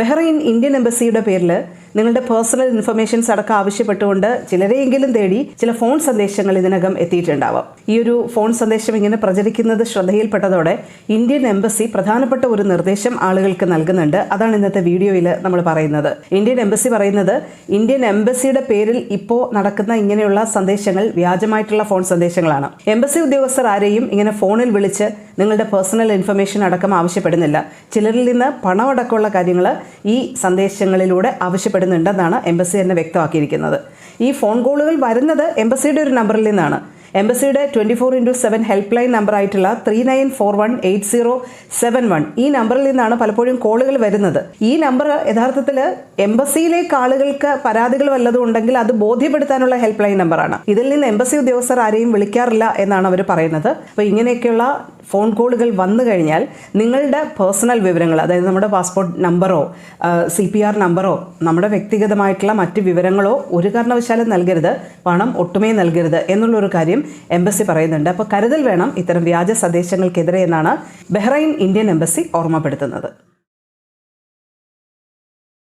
Bahrain Indian എംബസിയുടെ പേരിൽ നിങ്ങളുടെ പേഴ്സണൽ ഇൻഫർമേഷൻസ് അടക്കം ആവശ്യപ്പെട്ടുകൊണ്ട് ചിലരെയെങ്കിലും തേടി ചില ഫോൺ സന്ദേശങ്ങൾ ഇതിനകം എത്തിയിട്ടുണ്ടാവാം. ഈ ഒരു ഫോൺ സന്ദേശം ഇങ്ങനെ പ്രചരിക്കുന്നത് ശ്രദ്ധയിൽപ്പെട്ടതോടെ ഇന്ത്യൻ എംബസി പ്രധാനപ്പെട്ട ഒരു നിർദ്ദേശം ആളുകൾക്ക് നൽകുന്നുണ്ട്. അതാണ് ഇന്നത്തെ വീഡിയോയിൽ നമ്മൾ പറയുന്നത്. ഇന്ത്യൻ എംബസി പറയുന്നത് ഇന്ത്യൻ എംബസിയുടെ പേരിൽ ഇപ്പോൾ നടക്കുന്ന ഇങ്ങനെയുള്ള സന്ദേശങ്ങൾ വ്യാജമായിട്ടുള്ള ഫോൺ സന്ദേശങ്ങളാണ്. എംബസി ഉദ്യോഗസ്ഥർ ആരെയും ഇങ്ങനെ ഫോണിൽ വിളിച്ച് നിങ്ങളുടെ പേഴ്സണൽ ഇൻഫർമേഷൻ അടക്കം ആവശ്യപ്പെടുന്നില്ല. ചിലരിൽ നിന്ന് പണമടക്കമുള്ള കാര്യങ്ങൾ ഈ സന്ദേശങ്ങളിലൂടെ ആവശ്യപ്പെടുന്നുണ്ടെന്നാണ് എംബസി തന്നെ വ്യക്തമാക്കിയിരിക്കുന്നത്. ഈ ഫോൺ കോളുകൾ വരുന്നത് എംബസിയുടെ ഒരു നമ്പറിൽ നിന്നാണ്. എംബസിയുടെ twenty four into seven help line number ആയിട്ടുള്ള three nine four one eight zero seven one. ഈ നമ്പറിൽ നിന്നാണ് പലപ്പോഴും കോളുകൾ വരുന്നത്. ഈ നമ്പർ യഥാർത്ഥത്തിൽ എംബസിയിലേക്ക് ആളുകൾക്ക് പരാതികൾ വല്ലതും ഉണ്ടെങ്കിൽ അത് ബോധ്യപ്പെടുത്താനുള്ള ഹെൽപ്പ് ലൈൻ നമ്പറാണ്. ഇതിൽ നിന്ന് എംബസി ഉദ്യോഗസ്ഥർ ആരെയും വിളിക്കാറില്ല എന്നാണ് അവർ പറയുന്നത്. അപ്പോൾ ഇങ്ങനെയൊക്കെയുള്ള ഫോൺ കോളുകൾ വന്നു കഴിഞ്ഞാൽ നിങ്ങളുടെ പേഴ്സണൽ വിവരങ്ങൾ അതായത് നമ്മുടെ പാസ്പോർട്ട് നമ്പറോ സി പി ആർ നമ്പറോ നമ്മുടെ വ്യക്തിഗതമായിട്ടുള്ള മറ്റ് വിവരങ്ങളോ ഒരു കാരണവശാലും നൽകരുത്. പണം ഒട്ടുമേ നൽകരുത് എന്നുള്ളൊരു കാര്യം എംബസി പറയുന്നുണ്ട്. അപ്പോൾ കരുതൽ വേണം ഇത്തരം വ്യാജ സന്ദേശങ്ങൾക്കെതിരെ എന്നാണ് ബഹ്റൈൻ ഇന്ത്യൻ എംബസി ഓർമ്മപ്പെടുത്തുന്നത്.